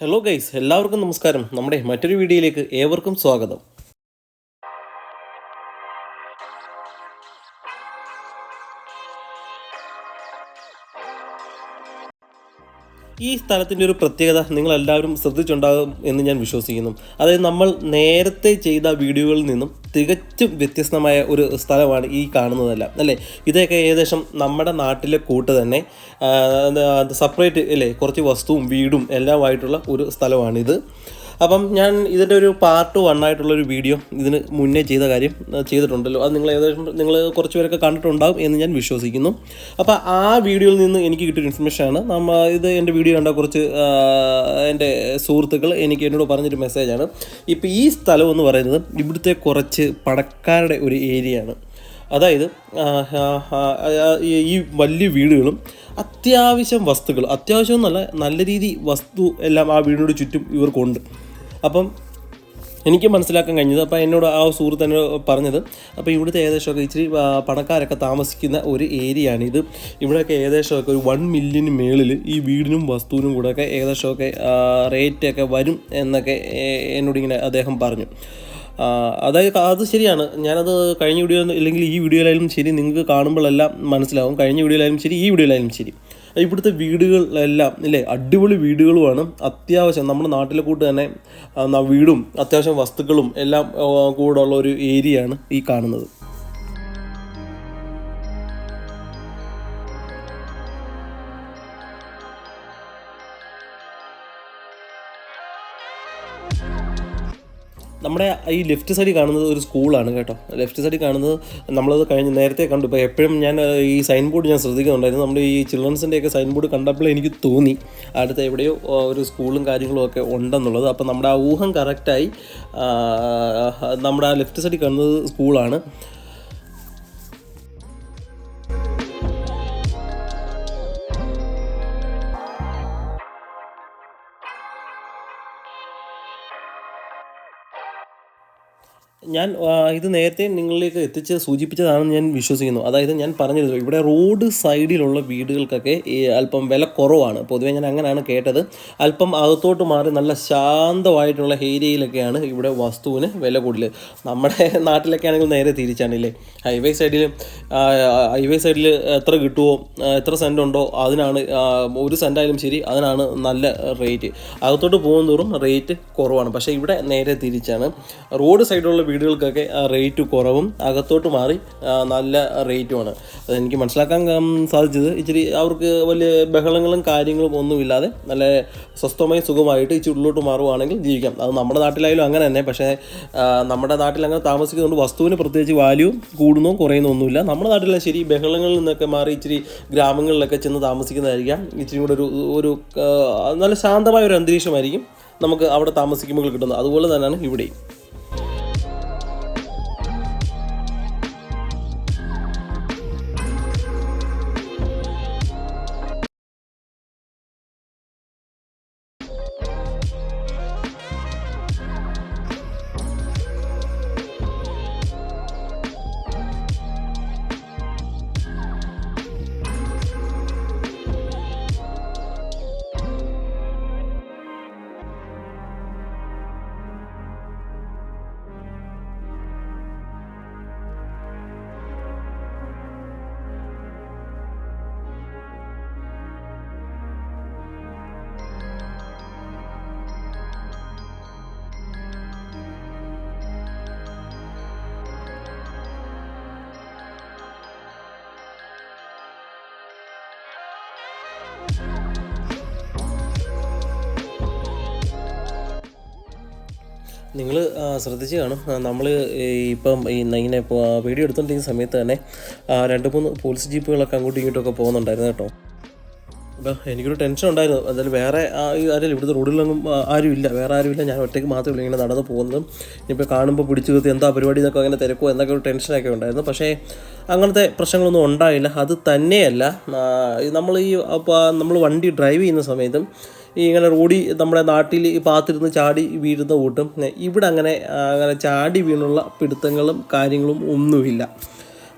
Hello guys എല്ലാവർക്കും നമസ്കാരം. നമ്മുടെ മറ്റൊരു വീഡിയോയിലേക്ക് ഏവർക്കും സ്വാഗതം. ഈ സ്ഥലത്തിന്റെ ഒരു പ്രത്യേകത നിങ്ങൾ എല്ലാവരും ശ്രദ്ധിച്ചുണ്ടാകും എന്ന് ഞാൻ വിശ്വസിക്കുന്നു. അതായത് നമ്മൾ നേരത്തെ ചെയ്ത വീഡിയോകളിൽ നിന്നും തികച്ചും വ്യത്യസ്തമായ ഒരു സ്ഥലമാണ് ഈ കാണുന്നതെല്ലാം അല്ലേ? ഇതൊക്കെ ഏകദേശം നമ്മുടെ നാട്ടിലെ കൂട്ട് തന്നെ സെപ്പറേറ്റ് അല്ലേ? കുറച്ച് വസ്തുവും വീടും എല്ലാമായിട്ടുള്ള ഒരു സ്ഥലമാണിത്. അപ്പം ഞാൻ ഇതിന്റെ ഒരു പാർട്ട് വൺ ആയിട്ടുള്ളൊരു വീഡിയോ ഇതിന് മുന്നേ ചെയ്ത കാര്യം ചെയ്തിട്ടുണ്ടല്ലോ. അത് നിങ്ങൾ ഏകദേശം നിങ്ങൾ കുറച്ച് പേരൊക്കെ കണ്ടിട്ടുണ്ടാകും എന്ന് ഞാൻ വിശ്വസിക്കുന്നു. അപ്പോൾ ആ വീഡിയോയിൽ നിന്ന് എനിക്ക് കിട്ടിയൊരു ഇൻഫർമേഷനാണ് നമ്മൾ ഇത് എന്റെ വീഡിയോ കണ്ട കുറച്ച് എന്റെ സുഹൃത്തുക്കൾ എനിക്ക് എന്നോട് പറഞ്ഞൊരു മെസ്സേജാണ് ഇപ്പോൾ ഈ സ്ഥലം എന്ന് പറയുന്നത് ഇവിടുത്തെ കുറച്ച് പണക്കാരുടെ ഒരു ഏരിയയാണ് അതായത് ഈ വലിയ വീടുകളും അത്യാവശ്യം വസ്തുക്കൾ അത്യാവശ്യം എന്നല്ല നല്ല രീതി വസ്തു എല്ലാം ആ വീടിനോട് ചുറ്റും ഇവർക്കുണ്ട്. അപ്പം എനിക്ക് മനസ്സിലാക്കാൻ കഴിഞ്ഞത്. അപ്പോൾ എന്നോട് ആ സുഹൃത്ത് തന്നെ പറഞ്ഞത് അപ്പോൾ ഇവിടുത്തെ ഏകദേശമൊക്കെ ഇച്ചിരി പണക്കാരൊക്കെ താമസിക്കുന്ന ഒരു ഏരിയ ആണ് ഇത് ഇവിടെയൊക്കെ ഏകദേശമൊക്കെ ഒരു വൺ മില്യന് മേളിൽ ഈ വീടിനും വസ്തുവിനും കൂടെയൊക്കെ ഏകദേശമൊക്കെ റേറ്റൊക്കെ വരും എന്നൊക്കെ എന്നോട് എന്നോടിങ്ങനെ അദ്ദേഹം പറഞ്ഞു. അതായത് അത് ശരിയാണ്. ഞാനത് കഴിഞ്ഞ വീഡിയോ ഇല്ലെങ്കിൽ ഈ വീഡിയോയിലായാലും ശരി നിങ്ങൾക്ക് കാണുമ്പോഴെല്ലാം മനസ്സിലാവും. കഴിഞ്ഞ വീഡിയോയിലായാലും ശരി ഈ വീഡിയോയിലായാലും ശരി. ഇവിടുത്തെ വീടുകളെല്ലാം ഇല്ലേ അടിപൊളി വീടുകളുമാണ്. അത്യാവശ്യം നമ്മുടെ നാട്ടിലെ കൂട്ട് തന്നെ വീടും അത്യാവശ്യം വസ്തുക്കളും എല്ലാം കൂടെ ഉള്ള ഒരു ഏരിയയാണ് ഈ കാണുന്നത്. നമ്മുടെ ഈ ലെഫ്റ്റ് സൈഡിൽ കാണുന്നത് ഒരു സ്കൂളാണ് കേട്ടോ. ലെഫ്റ്റ് സൈഡിൽ കാണുന്നത് നമ്മളത് കഴിഞ്ഞ് നേരത്തെ കണ്ടു. ഇപ്പോൾ എപ്പോഴും ഞാൻ ഈ സൈൻ ബോർഡ് ഞാൻ ശ്രദ്ധിക്കുന്നുണ്ടായിരുന്നു. നമ്മുടെ ഈ ചിൽഡ്രൻസിന്റെ ഒക്കെ സൈൻ ബോർഡ് കണ്ടപ്പോൾ എനിക്ക് തോന്നി അടുത്ത് എവിടെയോ ഒരു സ്കൂളും കാര്യങ്ങളും ഒക്കെ ഉണ്ടെന്നുള്ളത്. അപ്പോൾ നമ്മുടെ ആ ഊഹം കറക്റ്റായി നമ്മുടെ ആ ലെഫ്റ്റ് സൈഡിൽ കാണുന്നത് സ്കൂളാണ്. ഞാൻ ഇത് നേരത്തെ നിങ്ങളിലേക്ക് എത്തിച്ച് സൂചിപ്പിച്ചതാണെന്ന് ഞാൻ വിശ്വസിക്കുന്നു. അതായത് ഞാൻ പറഞ്ഞിരുന്നു ഇവിടെ റോഡ് സൈഡിലുള്ള വീടുകൾക്കൊക്കെ ഈ അല്പം വില കുറവാണ്. പൊതുവേ ഞാൻ അങ്ങനെയാണ് കേട്ടത്. അല്പം അകത്തോട്ട് മാറി നല്ല ശാന്തമായിട്ടുള്ള ഏരിയയിലൊക്കെയാണ് ഇവിടെ വസ്തുവിന് വില കൂടുതൽ നമ്മുടെ നാട്ടിലൊക്കെ ആണെങ്കിൽ നേരെ തിരിച്ചാണില്ലേ? ഹൈവേ സൈഡിൽ ഹൈവേ സൈഡിൽ എത്ര കിട്ടുമോ എത്ര സെന്റ് ഉണ്ടോ അതിനാണ് ഒരു സെന്റായാലും ശരി അതിനാണ് നല്ല റേറ്റ്. അകത്തോട്ട് പോകുന്നതോറും റേറ്റ് കുറവാണ്. പക്ഷേ ഇവിടെ നേരെ തിരിച്ചാണ്. റോഡ് സൈഡിലുള്ള വീടുകൾക്കൊക്കെ റേറ്റ് കുറവും അകത്തോട്ട് മാറി നല്ല റേറ്റുമാണ് അതെനിക്ക് മനസ്സിലാക്കാൻ സാധിച്ചത്. ഇച്ചിരി അവർക്ക് വലിയ ബഹളങ്ങളും കാര്യങ്ങളും ഒന്നുമില്ലാതെ നല്ല സ്വസ്ഥമായി സുഖമായിട്ട് ഇച്ചിരി ഉള്ളിലോട്ട് മാറുവാണെങ്കിൽ ജീവിക്കാം. അത് നമ്മുടെ നാട്ടിലായാലും അങ്ങനെ തന്നെ. പക്ഷേ നമ്മുടെ നാട്ടിൽ അങ്ങനെ താമസിക്കുന്നതുകൊണ്ട് വസ്തുവിന് പ്രത്യേകിച്ച് വാല്യൂ കൂടുന്നോ കുറയുന്നോ ഒന്നുമില്ല. നമ്മുടെ നാട്ടിലെ ശരി ബഹളങ്ങളിൽ നിന്നൊക്കെ മാറി ഇച്ചിരി ഗ്രാമങ്ങളിലൊക്കെ ചെന്ന് താമസിക്കുന്നതായിരിക്കാം. ഇച്ചിരി കൂടെ ഒരു ഒരു നല്ല ശാന്തമായ ഒരു അന്തരീക്ഷമായിരിക്കും നമുക്ക് അവിടെ താമസിക്കുമ്പോൾ കിട്ടുന്നത്. അതുപോലെ തന്നെയാണ് ഇവിടെയും. നിങ്ങൾ ശ്രദ്ധിച്ച് കാണും നമ്മൾ ഇപ്പം ഇങ്ങനെ വീഡിയോ എടുത്തുകൊണ്ടിരിക്കുന്ന സമയത്ത് തന്നെ രണ്ട് മൂന്ന് പോലീസ് ജീപ്പുകളൊക്കെ അങ്ങോട്ടും ഇങ്ങോട്ടും ഒക്കെ പോകുന്നുണ്ടായിരുന്നു കേട്ടോ. അപ്പോൾ എനിക്കൊരു ടെൻഷൻ ഉണ്ടായിരുന്നു. എന്തായാലും വേറെ ആരും ഇവിടുത്തെ റോഡിലൊന്നും ആരും ഇല്ല. വേറെ ആരും ഇല്ല. ഞാൻ ഒറ്റയ്ക്ക് മാത്രമേ ഉള്ളൂ ഇങ്ങനെ നടന്ന് പോകുന്നതും. ഇനിയിപ്പോൾ കാണുമ്പോൾ പിടിച്ചു നിർത്തി എന്താ പരിപാടി എന്നൊക്കെ അങ്ങനെ തിരക്കോ എന്നൊക്കെ ഒരു ടെൻഷനൊക്കെ ഉണ്ടായിരുന്നു. പക്ഷേ അങ്ങനത്തെ പ്രശ്നങ്ങളൊന്നും ഉണ്ടായില്ല. അത് തന്നെയല്ല നമ്മൾ ഈ നമ്മൾ വണ്ടി ഡ്രൈവ് ചെയ്യുന്ന സമയത്തും ഇങ്ങനെ റോഡി നമ്മുടെ നാട്ടിൽ പാത്തിരുന്ന് ചാടി വീഴുന്ന കൂട്ടും. ഇവിടെ അങ്ങനെ അങ്ങനെ ചാടി വീണുള്ള പിടുത്തങ്ങളും കാര്യങ്ങളും ഒന്നുമില്ല.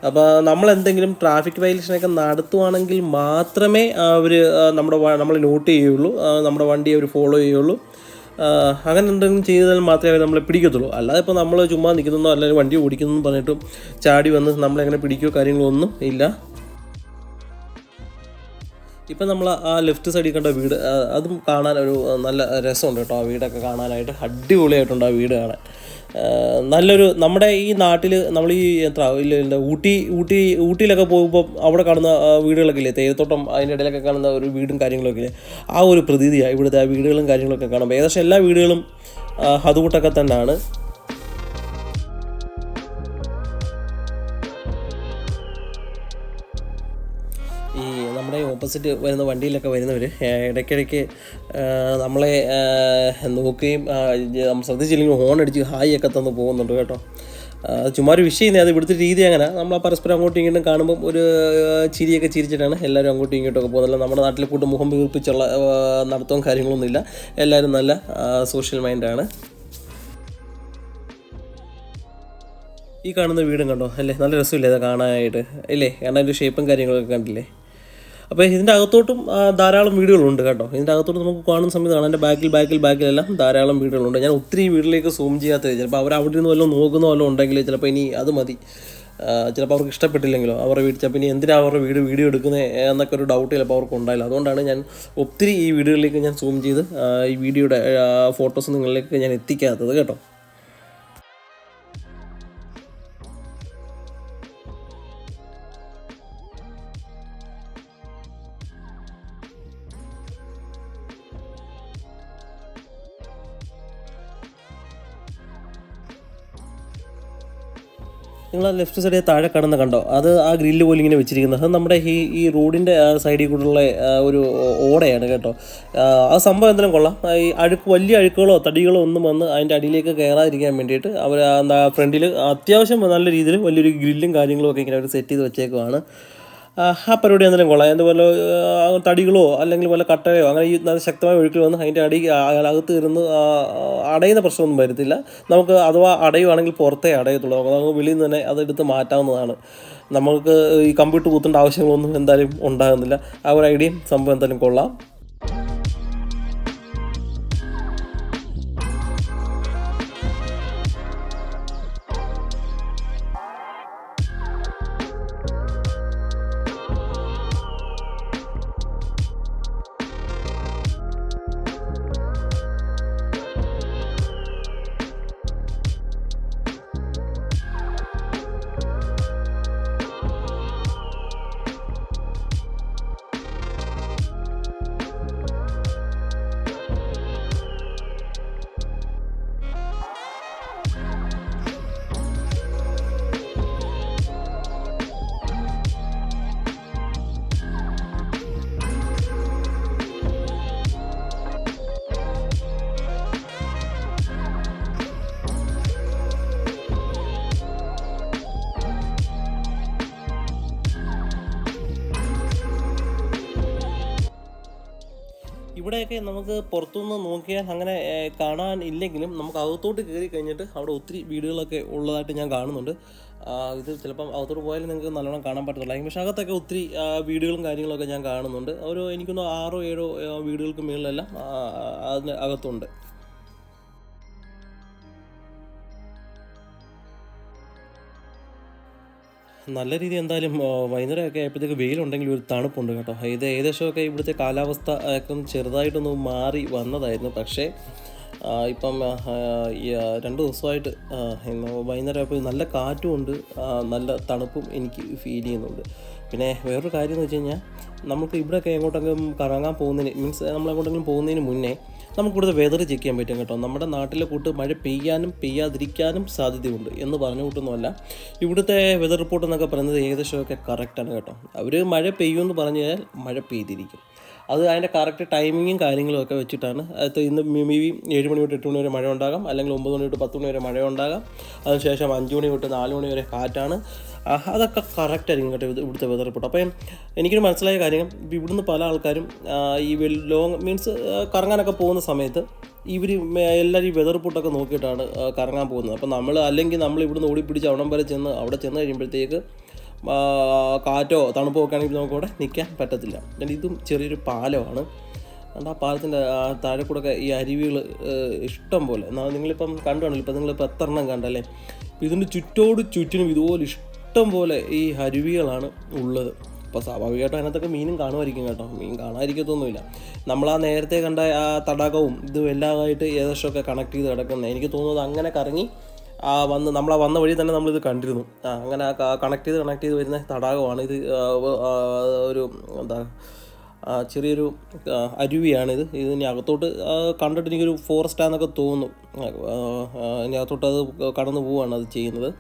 അപ്പോൾ നമ്മൾ എന്തെങ്കിലും ട്രാഫിക് വയലേഷനൊക്കെ നടത്തുവാണെങ്കിൽ മാത്രമേ അവർ നമ്മുടെ നമ്മൾ നോട്ട് ചെയ്യുള്ളൂ. നമ്മുടെ വണ്ടി അവർ ഫോളോ ചെയ്യുള്ളൂ. അങ്ങനെ എന്തെങ്കിലും ചെയ്താൽ മാത്രമേ അവർ നമ്മളെ പിടിക്കത്തുള്ളൂ. അല്ലാതെ ഇപ്പോൾ നമ്മൾ ചുമ്മാ നിൽക്കുന്നോ അല്ലെങ്കിൽ വണ്ടി ഓടിക്കുന്നതെന്ന് പറഞ്ഞിട്ടും ചാടി വന്ന് നമ്മളെങ്ങനെ പിടിക്കുകയോ കാര്യങ്ങളോ ഒന്നും ഇല്ല. ഇപ്പം നമ്മൾ ആ ലെഫ്റ്റ് സൈഡിൽ കണ്ട വീട് അതും കാണാൻ ഒരു നല്ല രസമുണ്ട് കേട്ടോ ആ വീടൊക്കെ കാണാനായിട്ട്. അടിപൊളിയായിട്ടുണ്ട് ആ വീട് കാണാൻ. നല്ലൊരു നമ്മുടെ ഈ നാട്ടിൽ നമ്മൾ ഈ എത്ര ഇല്ല ഊട്ടി ഊട്ടി ഊട്ടിയിലൊക്കെ പോകുമ്പോൾ അവിടെ കാണുന്ന വീടുകളൊക്കെ ഇല്ലേ? തേയിലത്തോട്ടം അതിന്റെ ഇടയിലൊക്കെ കാണുന്ന ഒരു വീടും കാര്യങ്ങളൊക്കെ ഇല്ലേ? ആ ഒരു പ്രതീതിയാണ് ഇവിടുത്തെ ആ വീടുകളും കാര്യങ്ങളൊക്കെ കാണുമ്പോൾ ഏകദേശം എല്ലാ വീടുകളും അതുകൂട്ടൊക്കെ തന്നെയാണ് ഓപ്പോസിറ്റ് വരുന്ന വണ്ടിയിലൊക്കെ വരുന്നവർ ഇടയ്ക്കിടയ്ക്ക് നമ്മളെ നോക്കുകയും നമ്മൾ ശ്രദ്ധിച്ചില്ലെങ്കിൽ ഹോൺ അടിച്ച് ഹായ് ഒക്കെ തന്നു പോകുന്നുണ്ട് കേട്ടോ. ചുമ്മാ ഒരു വിഷയം അത് ഇവിടുത്തെ രീതി അങ്ങനെ. നമ്മൾ പരസ്പരം അങ്ങോട്ടും ഇങ്ങോട്ടും കാണുമ്പം ഒരു ചിരിയൊക്കെ ചിരിച്ചിട്ടാണ് എല്ലാവരും അങ്ങോട്ടും ഇങ്ങോട്ടും ഒക്കെ പോകുന്നത്. നമ്മുടെ നാട്ടിൽ കൂട്ട് മുഖം വീർപ്പിച്ചുള്ള നടത്തവും കാര്യങ്ങളൊന്നുമില്ല എല്ലാവരും നല്ല സോഷ്യൽ മൈൻഡാണ്. ഈ കാണുന്ന വീടും കണ്ടോ? അല്ലേ നല്ല രസമില്ലേ അത് കാണാനായിട്ട്. ഇല്ലേ കാരണം അതിന്റെ ഷേപ്പും കാര്യങ്ങളൊക്കെ കണ്ടില്ലേ? അപ്പോൾ ഇതിന്റെ അകത്തോട്ടും ധാരാളം വീടുകളുണ്ട് കേട്ടോ. ഇതിന്റെ അകത്തോട്ട് നമുക്ക് കാണുന്ന സമയത്ത് കാണാം എന്റെ ബാക്കിൽ ബാക്കിൽ ബാക്കിലെല്ലാം ധാരാളം വീടുകളുണ്ട്. ഞാൻ ഒത്തിരി വീട്ടിലേക്ക് സൂം ചെയ്യാത്തത് ചിലപ്പോൾ അവർ അവിടെ നിന്ന് വല്ലതും നോക്കുന്ന വല്ലതും ഉണ്ടെങ്കിൽ ചിലപ്പോൾ ഇനി അത് മതി. ചിലപ്പോൾ അവർക്ക് ഇഷ്ടപ്പെട്ടില്ലെങ്കിലോ അവരുടെ വീട് ചിലപ്പോൾ ഇനി എന്തിനാണ് അവരുടെ വീട് വീഡിയോ എടുക്കുന്നത് എന്നൊക്കെ ഒരു ഡൗട്ട് ചിലപ്പോൾ അവർക്ക് ഉണ്ടായില്ല. അതുകൊണ്ടാണ് ഞാൻ ഒത്തിരി ഈ വീടുകളിലേക്ക് ഞാൻ സൂം ചെയ്ത് ഈ വീഡിയോയുടെ ഫോട്ടോസ് നിങ്ങളിലേക്ക് ഞാൻ എത്തിക്കാത്തത് കേട്ടോ. നിങ്ങൾ ആ ലെഫ്റ്റ് സൈഡിൽ താഴെ കാണുന്ന കണ്ടോ? അത് ആ ഗ്രില്ല് പോലെ ഇങ്ങനെ വെച്ചിരിക്കുന്നത്. അത് നമ്മുടെ ഈ ഈ റോഡിന്റെ സൈഡിൽ കൂടെയുള്ള ഒരു ഓടയാണ് കേട്ടോ. ആ, സംഭവം എന്തെങ്കിലും കൊള്ളാം. ഈ അഴുക്ക് വലിയ അഴുക്കുകളോ തടികളോ ഒന്നും വന്ന് അതിന്റെ അടിയിലേക്ക് കയറാതിരിക്കാൻ വേണ്ടിയിട്ട് അവർ എന്താ ഫ്രണ്ടിൽ അത്യാവശ്യം നല്ല രീതിയിൽ വലിയൊരു ഗ്രില്ലും കാര്യങ്ങളും ഒക്കെ ഇങ്ങനെ അവർ സെറ്റ് ചെയ്ത് വെച്ചേക്കുവാണ്. ആ പരിപാടി എന്തെങ്കിലും കൊള്ളാം. എന്തുപോലെ തടികളോ അല്ലെങ്കിൽ വല്ല കട്ടയോ അങ്ങനെ ഈ നല്ല ശക്തമായ ഒഴുക്കിൽ വന്ന് അതിന്റെ അടി അകത്ത് ഇരുന്ന് അടയുന്ന പ്രശ്നമൊന്നും വരുത്തില്ല. നമുക്ക് അഥവാ അടയുവാണെങ്കിൽ പുറത്തേ അടയത്തുള്ളൂ. നമുക്ക് വെളിയിൽ നിന്ന് തന്നെ അതെടുത്ത് മാറ്റാവുന്നതാണ്. നമുക്ക് ഈ കമ്പ്യൂട്ടർ കൂത്തേണ്ട ആവശ്യങ്ങളൊന്നും എന്തായാലും ഉണ്ടാകുന്നില്ല. ആ ഒരു ഐഡിയയും സംഭവം എന്തായാലും കൊള്ളാം. ഇവിടെയൊക്കെ നമുക്ക് പുറത്തുനിന്ന് നോക്കിയാൽ അങ്ങനെ കാണാൻ ഇല്ലെങ്കിലും നമുക്ക് അകത്തോട്ട് കയറി കഴിഞ്ഞിട്ട് അവിടെ ഒത്തിരി വീടുകളൊക്കെ ഉള്ളതായിട്ട് ഞാൻ കാണുന്നുണ്ട്. ഇത് ചിലപ്പം അകത്തോട്ട് പോയാലും നിങ്ങൾക്ക് നല്ലോണം കാണാൻ പറ്റത്തുള്ളൂ. പക്ഷേ അകത്തൊക്കെ ഒത്തിരി വീടുകളും കാര്യങ്ങളൊക്കെ ഞാൻ കാണുന്നുണ്ട്. ഒരു എനിക്കൊന്ന് ആറോ ഏഴോ വീടുകൾക്ക് മുകളിലെല്ലാം അതിന് അകത്തുണ്ട്. നല്ല രീതി എന്തായാലും വൈകുന്നേരം വൈകുന്നേരമൊക്കെ ആയപ്പോഴത്തേക്ക് വെയിലുണ്ടെങ്കിൽ ഒരു തണുപ്പുണ്ട് കേട്ടോ. ഇത് ഏകദേശമൊക്കെ ഇവിടുത്തെ കാലാവസ്ഥ ഒക്കെ ചെറുതായിട്ടൊന്ന് മാറി വന്നതായിരുന്നു. പക്ഷേ ഇപ്പം രണ്ട് ദിവസമായിട്ട് വൈകുന്നേരം ആയപ്പോൾ നല്ല കാറ്റും ഉണ്ട് നല്ല തണുപ്പും എനിക്ക് ഫീൽ ചെയ്യുന്നുണ്ട്. പിന്നെ വേറൊരു കാര്യം എന്ന് വെച്ച് കഴിഞ്ഞാൽ നമുക്ക് ഇവിടെയൊക്കെ എങ്ങോട്ടെങ്കിലും കറങ്ങാൻ പോകുന്നതിന് മീൻസ് നമ്മൾ എങ്ങോട്ടെങ്കിലും പോകുന്നതിന് മുന്നേ നമുക്ക് ഇവിടുത്തെ വെതർ ചെക്ക് ചെയ്യാൻ പറ്റും കേട്ടോ. നമ്മുടെ നാട്ടിലെ കൂട്ട് മഴ പെയ്യാനും പെയ്യാതിരിക്കാനും സാധ്യതയുണ്ട് എന്ന് പറഞ്ഞു കൂട്ടൊന്നുമല്ല ഇവിടുത്തെ വെതർ റിപ്പോർട്ട് എന്നൊക്കെ പറയുന്നത് ഏകദേശമൊക്കെ കറക്റ്റാണ് കേട്ടോ. അവർ മഴ പെയ്യുമെന്ന് പറഞ്ഞു കഴിഞ്ഞാൽ മഴ പെയ്തിരിക്കും. അത് അതിന്റെ കറക്റ്റ് ടൈമിങ്ങും കാര്യങ്ങളും ഒക്കെ വെച്ചിട്ടാണ്. അത് ഇന്ന് മേ ബി ഏഴ് മണി തൊട്ട് എട്ട് മണി വരെ മഴ ഉണ്ടാകാം. അല്ലെങ്കിൽ ഒമ്പത് മണി തൊട്ട് പത്ത് മണി വരെ മഴ ഉണ്ടാകാം. അതിനുശേഷം അഞ്ച് മണി തൊട്ട് നാല് മണി വരെ കാറ്റാണ്. അതൊക്കെ കറക്റ്റായിരിക്കും കേട്ടോ ഇവിടുത്തെ വെതർ റിപ്പോർട്ട് അപ്പം എനിക്കൊരു മനസ്സിലായ കാര്യം ഇവിടുന്ന് പല ആൾക്കാരും ഈ ലോങ് മീൻസ് കറങ്ങാനൊക്കെ പോകുന്ന സമയത്ത് ഇവർ എല്ലാവരും ഈ വെതർ റിപ്പോർട്ടൊക്കെ നോക്കിയിട്ടാണ് കറങ്ങാൻ പോകുന്നത്. അപ്പം നമ്മൾ അല്ലെങ്കിൽ നമ്മൾ ഇവിടുന്ന് ഓടിപ്പിടിച്ച് അവിടം വരെ ചെന്ന് അവിടെ ചെന്ന് കഴിയുമ്പോഴത്തേക്ക് കാറ്റോ തണുപ്പോ ഒക്കെ ആണെങ്കിൽ നമുക്കവിടെ നിൽക്കാൻ പറ്റത്തില്ല. കാരണം ഇതും ചെറിയൊരു പാലമാണ്. അതുകൊണ്ട് ആ പാലത്തിന്റെ താഴെ കൂടെ ഒക്കെ ഈ അരുവികൾ ഇഷ്ടം പോലെ. എന്നാൽ നിങ്ങളിപ്പം കണ്ടു കാണില്ല ഇപ്പം നിങ്ങളിപ്പോൾ എത്ര എണ്ണം കണ്ടല്ലേ ഇതിന്റെ ചുറ്റോട് ചുറ്റിനും ഇതുപോലെ ഇഷ്ടം പോലെ ഈ അരുവികളാണ് ഉള്ളത്. അപ്പോൾ സ്വാഭാവികമായിട്ടും അതിനകത്തൊക്കെ മീനും കാണുമായിരിക്കും കേട്ടോ. മീൻ കാണാതിരിക്കത്തൊന്നുമില്ല. നമ്മൾ ആ നേരത്തെ കണ്ട ആ തടാകവും ഇതും എല്ലാമായിട്ട് ഏകദേശമൊക്കെ കണക്ട് ചെയ്ത് കിടക്കുന്നത് എനിക്ക് തോന്നുന്നത് അങ്ങനെ കറങ്ങി ആ വന്ന് നമ്മൾ വന്ന വഴി തന്നെ നമ്മളിത് കണ്ടിരുന്നു. ആ അങ്ങനെ കണക്ട് ചെയ്ത് കണക്ട് ചെയ്ത് വരുന്ന തടാകമാണ് ഇത്. ഒരു എന്താ ചെറിയൊരു അരുവിയാണിത്. ഇതിന് അകത്തോട്ട് കണ്ടിട്ട് എനിക്കൊരു ഫോറസ്റ്റാന്നൊക്കെ തോന്നുന്നു. അകത്തോട്ട് അത് കടന്നു പോവുകയാണ് അത് ചെയ്യുന്നത്.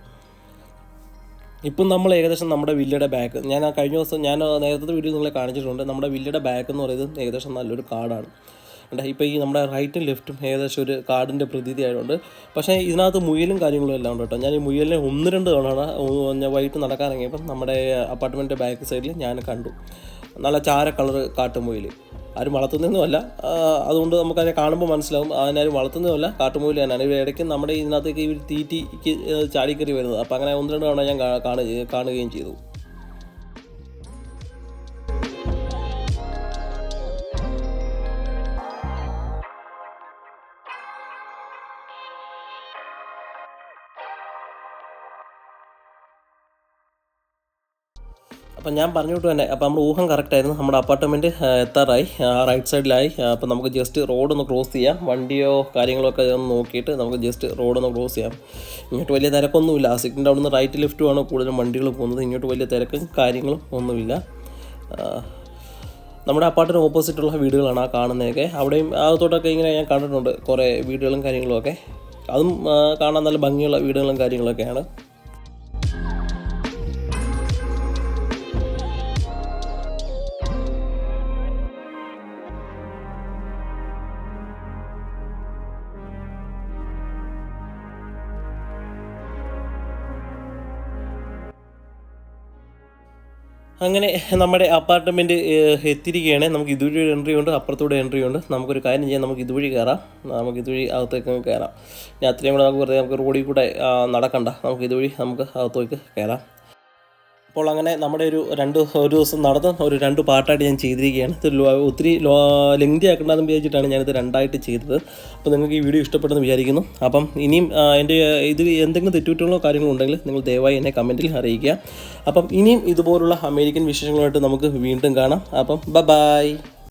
ഇപ്പം നമ്മൾ ഏകദേശം നമ്മുടെ വില്ലയുടെ ബാക്ക് ഞാൻ ആ കഴിഞ്ഞ ദിവസം ഞാൻ നേരത്തെ വീഡിയോ നിങ്ങളെ കാണിച്ചിട്ടുണ്ട്. നമ്മുടെ വില്ലയുടെ ബാക്ക് എന്ന് പറയുന്നത് ഏകദേശം നല്ലൊരു കാടാണ്. ഇപ്പോൾ ഈ നമ്മുടെ റൈറ്റും ലെഫ്റ്റും ഏകദേശം ഒരു കാടിന്റെ പ്രതീതി ആയതുകൊണ്ട്. പക്ഷേ ഇതിനകത്ത് മുയലും കാര്യങ്ങളും എല്ലാം ഉണ്ട് കേട്ടോ. ഞാൻ ഈ മുയലിനെ ഒന്ന് രണ്ട് തവണ ഞാൻ വൈകിട്ട് നടക്കാനിറങ്ങിയപ്പം നമ്മുടെ അപ്പാർട്ട്മെന്റ് ബാക്ക് സൈഡിൽ ഞാൻ കണ്ടു. നല്ല ചാര കളർ കാട്ടുമുയിൽ ആരും വളർത്തുന്നതൊന്നുമല്ല. ആ, അതുകൊണ്ട് നമുക്കതിനെ കാണുമ്പോൾ മനസ്സിലാവും. അതിനാരും വളർത്തുന്നതുമല്ല കാട്ടുമുയിൽ തന്നെയാണ്. ഇവിടെ ഇടയ്ക്ക് നമ്മുടെ ഇതിനകത്തേക്ക് ഇവർ തീറ്റിക്ക് ചാടിക്കറി വരുന്നത്. അപ്പോൾ അങ്ങനെ ഒന്ന് രണ്ട് തവണ ഞാൻ കാണുകയും ചെയ്തു. അപ്പം ഞാൻ പറഞ്ഞു വിട്ടു തന്നെ അപ്പം നമ്മുടെ ഊഹം കറക്റ്റായിരുന്നു നമ്മുടെ അപ്പാർട്ട്മെന്റ് എത്താറായി. റൈറ്റ് സൈഡിലായി അപ്പം നമുക്ക് ജസ്റ്റ് റോഡൊന്ന് ക്രോസ് ചെയ്യാം. വണ്ടിയോ കാര്യങ്ങളോ ഒക്കെ ഒന്ന് നോക്കിയിട്ട് നമുക്ക് ജസ്റ്റ് റോഡൊന്ന് ക്രോസ് ചെയ്യാം. ഇങ്ങോട്ട് വലിയ തിരക്കൊന്നുമില്ല. ആ സിഗ്നൽ അവിടെ നിന്ന് റൈറ്റ് ലെഫ്റ്റുമാണ് കൂടുതലും വണ്ടികൾ പോകുന്നത്. ഇങ്ങോട്ട് വലിയ തിരക്കും കാര്യങ്ങളും ഒന്നുമില്ല. നമ്മുടെ അപ്പാർട്ടിന് ഓപ്പോസിറ്റുള്ള വീടുകളാണ് ആ കാണുന്നതൊക്കെ. അവിടെയും അകത്തോട്ടൊക്കെ ഇങ്ങനെ ഞാൻ കണ്ടിട്ടുണ്ട്. കുറേ വീടുകളും കാര്യങ്ങളും ഒക്കെ. അതും കാണാൻ നല്ല ഭംഗിയുള്ള വീടുകളും കാര്യങ്ങളൊക്കെയാണ്. അങ്ങനെ നമ്മുടെ അപ്പാർട്ട്മെന്റ് എത്തിയിരിക്കുകയാണ്. നമുക്ക് ഇതുവഴി ഒരു എൻട്രി ഉണ്ട് അപ്പുറത്തൂടെ എൻട്രി ഉണ്ട്. നമുക്കൊരു കാര്യം ചെയ്യാം നമുക്ക് ഇതുവഴി കയറാം. നമുക്ക് ഇതുവഴി അകത്തേക്ക് കയറാം. ഇനി അത്രയും കൂടെ നമുക്ക് വെറുതെ നമുക്ക് റോഡിൽ കൂടെ നടക്കണ്ട. നമുക്ക് ഇതുവഴി നമുക്ക് അകത്തേക്ക് കയറാം. അപ്പോൾ അങ്ങനെ നമ്മുടെ ഒരു രണ്ട് ഒരു ദിവസം നടന്ന് ഒരു രണ്ട് പാർട്ടായിട്ട് ഞാൻ ചെയ്തിരിക്കുകയാണ്. ഇത് ഒത്തിരി ലെങ്തി ആക്കണ്ടെന്ന് വിചാരിച്ചിട്ടാണ് ഞാനിത് രണ്ടായിട്ട് ചെയ്തത്. അപ്പോൾ നിങ്ങൾക്ക് ഈ വീഡിയോ ഇഷ്ടപ്പെട്ടെന്ന് വിചാരിക്കുന്നു. അപ്പം ഇനിയും എന്റെ ഇത് എന്തെങ്കിലും തെറ്റുകുറ്റങ്ങളോ കാര്യങ്ങളോ ഉണ്ടെങ്കിൽ നിങ്ങൾ ദയവായി എന്നെ കമന്റിൽ അറിയിക്കുക. അപ്പം ഇനിയും ഇതുപോലുള്ള അമേരിക്കൻ വിശേഷങ്ങളുമായിട്ട് നമുക്ക് വീണ്ടും കാണാം. അപ്പം ബ ബായ്